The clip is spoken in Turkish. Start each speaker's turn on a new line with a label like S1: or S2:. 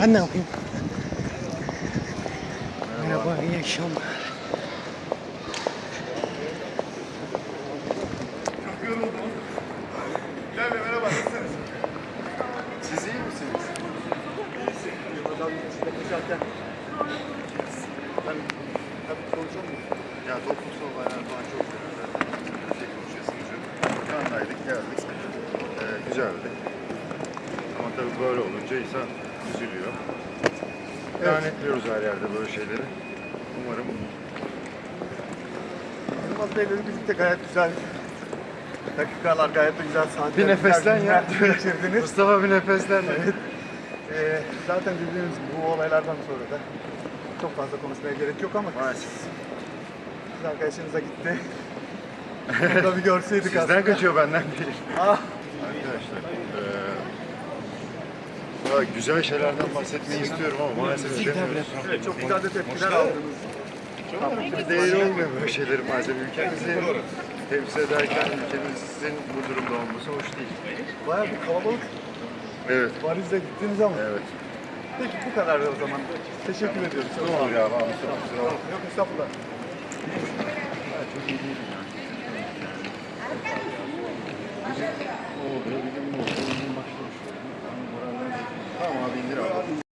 S1: Ben ne yapayım? Merhaba, iyi akşamlar.
S2: Gel merhaba nasılsınız? Siz iyi misiniz? Ben tabii konuşamıyorum. Ya toplumsal olaylar falan çok güzel. Zaten şey konuşuyorsunuz yok. Yanındaydık geldik. Ee, güzeldi. Tabii böyle olunca insan üzülüyor. Lanetliyoruz her yerde böyle şeyleri. Umarım
S3: Yılmaz Bey'le birlikte gayet güzel dakikalar, gayet de güzel saatler.
S2: bir nefeslen ya.
S3: geçirdiniz.
S2: Mustafa bir nefeslen.
S3: Evet. Ee, zaten bildiğiniz bu olaylardan sonra da çok fazla konuşmaya gerek yok ama
S2: Maalesef.
S3: kız arkadaşınıza gitti. Onu da bir görseydik
S2: Sizden
S3: aslında.
S2: kaçıyor benden değil.
S3: Ah,
S2: Arkadaşlar, eee Güzel şeylerden bahsetmeyi istiyorum ama maalesef edemiyoruz.
S3: Evet, çok güzel de tepkiler aldım.
S2: Tam bir değeri olmuyor böyle şeylerin maalesef. Ülkemizi temsil ederken ülkemizin bu durumda olması hoş değil.
S3: Bayağı bir kalabalık.
S2: Evet.
S3: Paris'e gittiğiniz zaman.
S2: Evet.
S3: Peki bu kadar o zaman. Teşekkür ediyorum.
S2: Ne olur ya. Abi, kusura bakma.
S3: Yok estağfurullah. Çok iyi değilim.